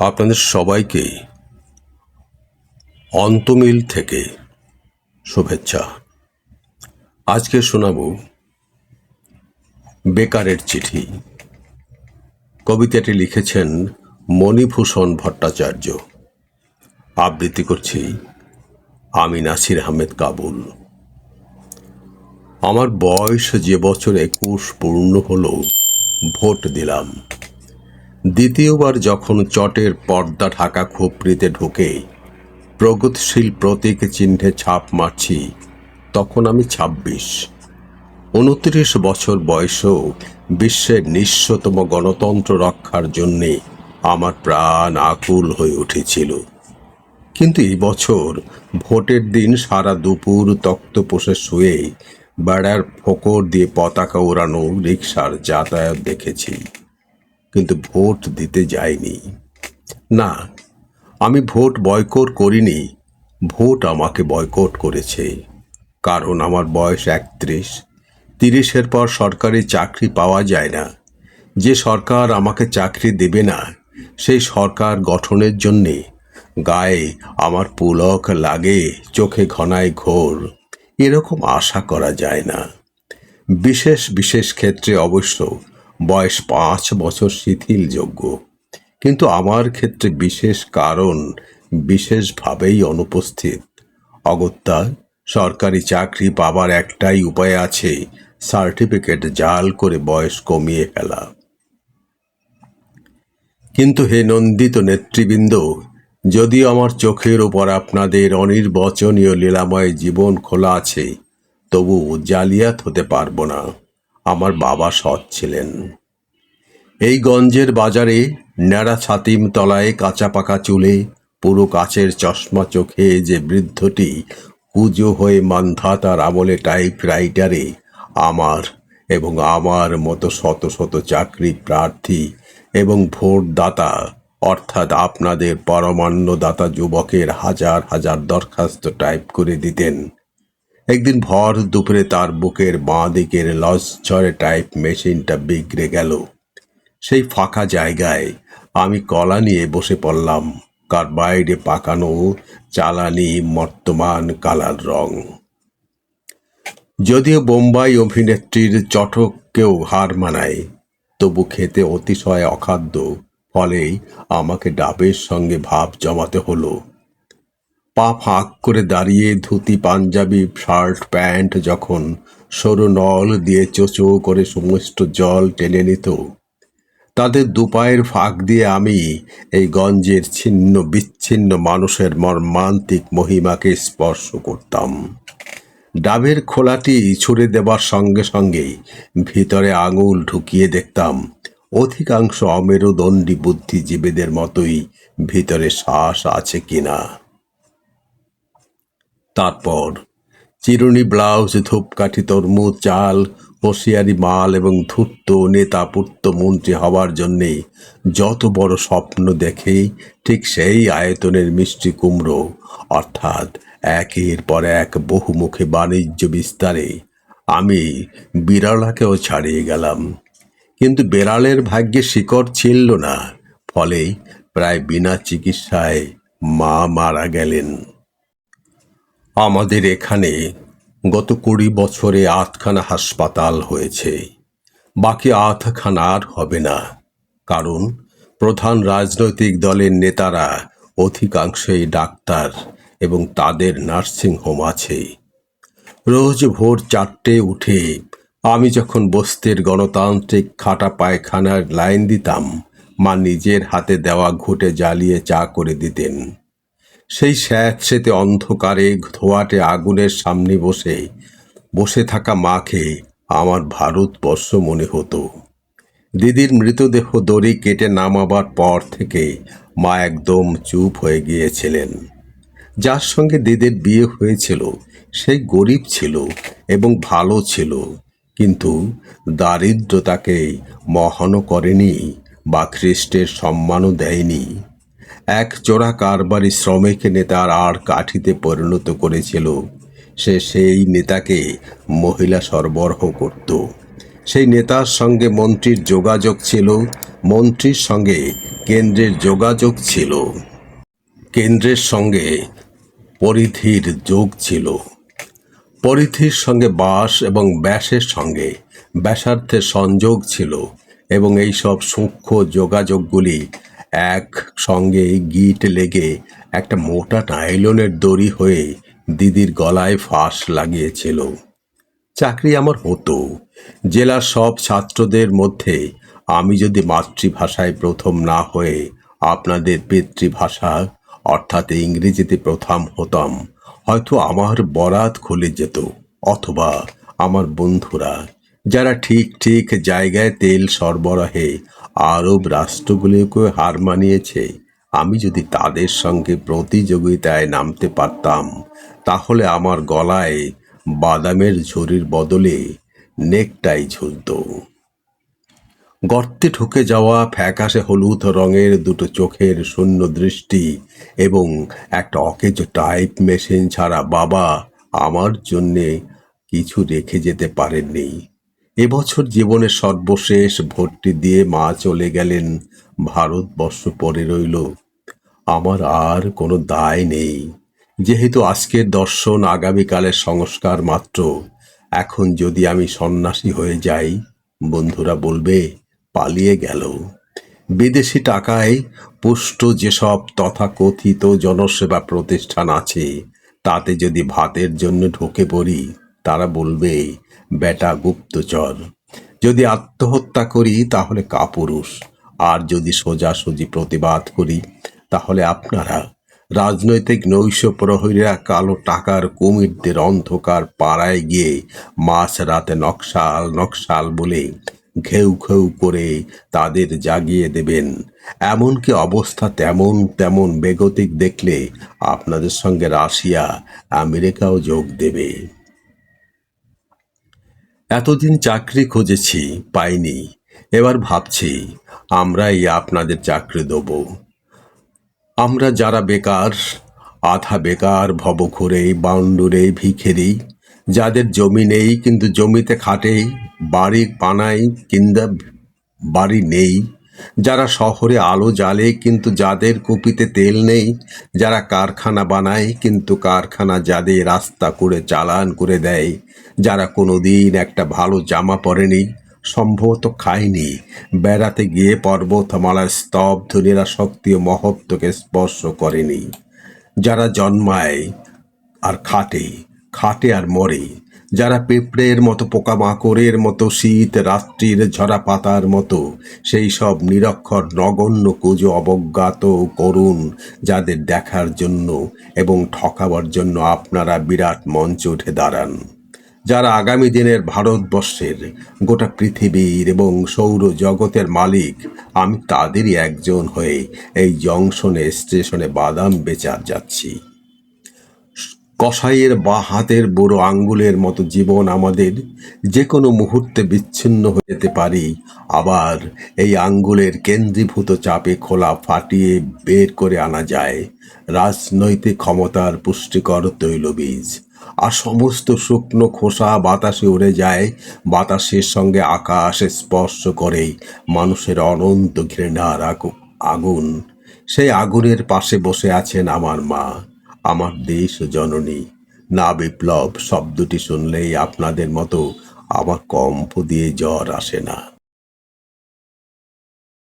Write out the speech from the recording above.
আপনাদের সবাইকে অন্তমিল থেকে শুভেচ্ছা। আজকে শোনাব বেকারের চিঠি। কবিতাটি লিখেছেন মণিভূষণ ভট্টাচার্য। আবৃত্তি করছি আমি নাসির আহমেদ কাবুল। আমার বয়স যে বছর একুশ পূর্ণ হলো, ভোট দিলাম। দ্বিতীয়বার যখন চটের পর্দা ঢাকা খোপড়িতে ঢুকে, প্রগতিশীল প্রতীক চিহ্নে ছাপ মারছি, তখন আমি ছাব্বিশ। উনত্রিশ বছর বয়সেও বিশ্বের নিঃস্বতম গণতন্ত্র রক্ষার জন্যে আমার প্রাণ আকুল হয়ে উঠেছিল। কিন্তু এই বছর ভোটের দিন সারা দুপুর তক্তপোষে শুয়ে বেড়ার ফোকর দিয়ে পতাকা ওড়ানো রিক্সার যাতায়াত দেখেছি। কিন্তু ভোট দিতে যাইনি। না, আমি ভোট বয়কট করিনি, ভোট আমাকে বয়কট করেছে। কারণ আমার বয়স একত্রিশ, তিরিশের পর সরকারি চাকরি পাওয়া যায় না। যে সরকার আমাকে চাকরি দেবে না, সেই সরকার গঠনের জন্যে গায়ে আমার পুলক লাগে, চোখে ঘনায় ঘোর। এরকম আশা করা যায় না। বিশেষ বিশেষ ক্ষেত্রে অবশ্য বয়স পাঁচ বছর শিথিল যোগ্য। কিন্তু আমার ক্ষেত্রে বিশেষ কারণ বিশেষভাবেই অনুপস্থিত। অগত্যা, সরকারি চাকরি পাবার একটাই উপায় আছে, সার্টিফিকেট জাল করে বয়স কমিয়ে ফেলা। কিন্তু হে নন্দিত নেতৃবৃন্দ, যদিও আমার চোখের ওপর আপনাদের অনির্বচনীয় লীলাময় জীবন খোলা আছে, তবু জালিয়াত হতে পারব না। আমার বাবা সৎ ছিলেন। এই গঞ্জের বাজারে ন্যাড়া ছাতিম তলায় কাঁচা পাকা চুলে পুরো কাচের চশমা চোখে যে বৃদ্ধটি কুজো হয়ে মান্ধাতার আমলে টাইপ রাইটারে আমার এবং আমার মতো শত শত চাকরি প্রার্থী এবং ভোটদাতা, অর্থাৎ আপনাদের পরমান্নদাতা যুবকের হাজার হাজার দরখাস্ত টাইপ করে দিতেন। একদিন ভর দুপুরে তার বুকের বাঁ দিকের লসচরে টাইপ মেশিনটা বিগড়ে গেল। সেই ফাঁকা জায়গায় আমি কলা নিয়ে বসে পড়লাম। কার বাইরে পাকানো চালানি বর্তমান কালার রং। যদিও বোম্বাই অভিনেত্রীর চটককেও হার মানায়, তবু খেতে অতিশয় অখাদ্য, ফলেই আমাকে ডাবের সঙ্গে ভাব জমাতে হলো। পা ফাঁক করে দাঁড়িয়ে ধুতি, পাঞ্জাবি, শার্ট, প্যান্ট যখন সরু নল দিয়ে চোচো করে সমস্ত জল টেনে নিত, তাদের দুপায়ের ফাঁক দিয়ে আমি এই গঞ্জের ছিন্ন, বিচ্ছিন্ন মানুষের মর্মান্তিক মহিমাকে স্পর্শ করতাম। ডাবের খোলাটি ছুড়ে দেবার সঙ্গে সঙ্গে ভিতরে আঙুল ঢুকিয়ে দেখতাম, অধিকাংশ অমেরুদণ্ডী বুদ্ধিজীবীদের মতোই ভিতরে শ্বাস আছে কিনা। তারপর চিরুনি ব্লাউজ, ধূপকাঠি, তরমুজ, চাল হোশিয়ারি মাল এবং ধূর্ত, নেতা, পুত্র, মন্ত্রী হওয়ার জন্যে যত বড় স্বপ্ন দেখে ঠিক সেই আয়তনের মিষ্টি কুমড়ো। অর্থাৎ একের পর এক বহুমুখী বাণিজ্য বিস্তারে আমি বিড়ালাকেও ছাড়িয়ে গেলাম। কিন্তু বেড়ালের ভাগ্যে শিকড় ছিল না, ফলে প্রায় বিনা চিকিৎসায় মা মারা গেলেন। আমাদের এখানে গত কুড়ি বছরে আটখানা হাসপাতাল হয়েছে। বাকি আধখানা আর হবে না। কারণ প্রধান রাজনৈতিক দলের নেতারা অধিকাংশই ডাক্তার এবং তাদের নার্সিং হোম আছে। রোজ ভোর চারটে উঠে আমি যখন বস্তির গণতান্ত্রিক খাটা পায়খানার লাইন দিতাম, মা নিজের হাতে দেওয়া ঘুটে জ্বালিয়ে চা করে দিতেন। সেই স্যাঁতসেতে অন্ধকারে ধোয়াটে আগুনের সামনে বসে বসে থাকা মাকে আমার ভারতবর্ষ মনে হতো। দিদির মৃতদেহ দড়ি কেটে নামাবার পর থেকে মা একদম চুপ হয়ে গিয়েছিলেন। যার সঙ্গে দিদির বিয়ে হয়েছিল, সেই গরিব ছিল এবং ভালো ছিল, কিন্তু দারিদ্র তাকে মহানও করেনি বা খ্রিস্টের সম্মানও দেয়নি। এক চোরা কারবারি শ্রমিক নেতার আর কাঠিতে পরিণত করেছিল। সে সেই নেতাকে মহিলা সরবরাহ করত। সেই নেতার সঙ্গে মন্ত্রীর যোগাযোগ ছিল। মন্ত্রীর সঙ্গে কেন্দ্রের যোগাযোগ ছিল। কেন্দ্রের সঙ্গে পরিধির যোগ ছিল। পরিধির সঙ্গে বাস এবং ব্যাসের সঙ্গে ব্যাসার্থের সংযোগ ছিল এবং এই সব সূক্ষ্ম যোগাযোগগুলি এক সঙ্গে গিট লেগে একটা মোটা নাইলনের দড়ি হয়ে দিদির গলায় ফাঁস লাগিয়েছিল। চাকরি আমার হতো। জেলার সব ছাত্রদের মধ্যে আমি যদি মাতৃভাষায় প্রথম না হয়ে আপনাদের পিতৃভাষা, অর্থাৎ ইংরেজিতে প্রথম হতাম, হয়তো আমার বরাত খুলে যেত, অথবা আমার বন্ধুরা যারা ঠিক ঠিক জায়গায় তেল সরবরাহে আরব রাষ্ট্রগুলিকে হার মানিয়েছে, আমি যদি তাদের সঙ্গে প্রতিযোগিতায় নামতে পারতাম, তাহলে আমার গলায় বাদামের ঝুড়ির বদলে নেকটাই ঝুলত। গর্তে ঢুকে যাওয়া ফ্যাকাশে হলুদ রঙের দুটো চোখের শূন্য দৃষ্টি এবং একটা অকেজ টাইপ মেশিন ছাড়া বাবা আমার জন্যে কিছু রেখে যেতে পারেননি। এবছর জীবনের সর্বশেষ ভোটটি দিয়ে মা চলে গেলেন ভারতবর্ষ পড়ে রইল। আমার আর কোনো দায় নেই। যেহেতু আজকের দর্শন আগামীকালের সংস্কার মাত্র, এখন যদি আমি সন্ন্যাসী হয়ে যাই, বন্ধুরা বলবে, পালিয়ে গেল। বিদেশি টাকায় পুষ্ট যেসব তথাকথিত জনসেবা প্রতিষ্ঠান আছে, তাতে যদি ভাতের জন্য ঢুকে পড়ি তারা বলবে, বেটা গুপ্তচর, যদি আত্মহত্যা করি তাহলে কাপুরুষ, আর যদি সোজাসুজি প্রতিবাদ করি তাহলে আপনারা, রাজনৈতিক নৈশ প্রহরীরা কালো টাকার কুমিরদের অন্ধকার পাড়ায় গিয়ে মাছ রাতে নকশাল নকশাল বলে ঘেউ ঘেউ করে তাদের জাগিয়ে দেবেন। এমনকি অবস্থা তেমন তেমন বেগতিক দেখলে আপনাদের সঙ্গে রাশিয়া, আমেরিকাও যোগ দেবে। এতদিন চাকরি খুঁজেছি, পাইনি। এবার ভাবছি, আমরাই আপনাদের চাকরি দেব। আমরা যারা বেকার, আধা বেকার ভবঘুরে বাউন্ডুরে ভিখেরি, যাদের জমি নেই কিন্তু জমিতে খাটে বাড়ি বানাই কিংবা বাড়ি নেই যারা শহরে আলো জ্বালে কিন্তু যাদের কুপিতে তেল নেই, যারা কারখানা বানায় কিন্তু কারখানা যাদের রাস্তা করে চালান করে দেয়, যারা কোনোদিন একটা ভালো জামা পরেনি, সম্ভবত খায়নি। বেড়াতে গিয়ে পর্বতমালার স্তব্ধ নিরাশক্তি ও মহত্বকে স্পর্শ করেনি। যারা জন্মায় আর খাটে খাটে আর মরে যারা পেঁপড়ের মতো পোকামাকড়ের মতো শীত রাত্রির ঝরা পাতার মতো, সেই সব নিরক্ষর নগণ্য কুজো অবজ্ঞাত করুন যাদের দেখার জন্য এবং ঠকাবার জন্য আপনারা বিরাট মঞ্চে উঠে দাঁড়ান। যারা আগামী দিনের ভারতবর্ষের গোটা পৃথিবীর এবং সৌর জগতের মালিক, আমি তাদেরই একজন হয়ে এই জংশনে, স্টেশনে বাদাম বেচার যাচ্ছি। কসাইয়ের বা হাতের বুড়ো আঙ্গুলের মতো জীবন আমাদের যে কোনো মুহূর্তে বিচ্ছিন্ন হয়ে যেতে পারি। আবার এই আঙ্গুলের কেন্দ্রীভূত চাপে খোলা ফাটিয়ে বের করে আনা যায়। রাজনৈতিক ক্ষমতার পুষ্টিকর তৈলবীজ। আর সমস্ত শুকনো খোসা বাতাসে উড়ে যায়। বাতাসের সঙ্গে আকাশে স্পর্শ করে মানুষের অনন্ত ঘৃণার আগু- আগুন। সেই আগুনের পাশে বসে আছেন আমার মা। আমার দেশ জননী। না বিপ্লব, শব্দটি শুনলেই আপনাদের মতো আমার কম্প দিয়ে জ্বর আসে না।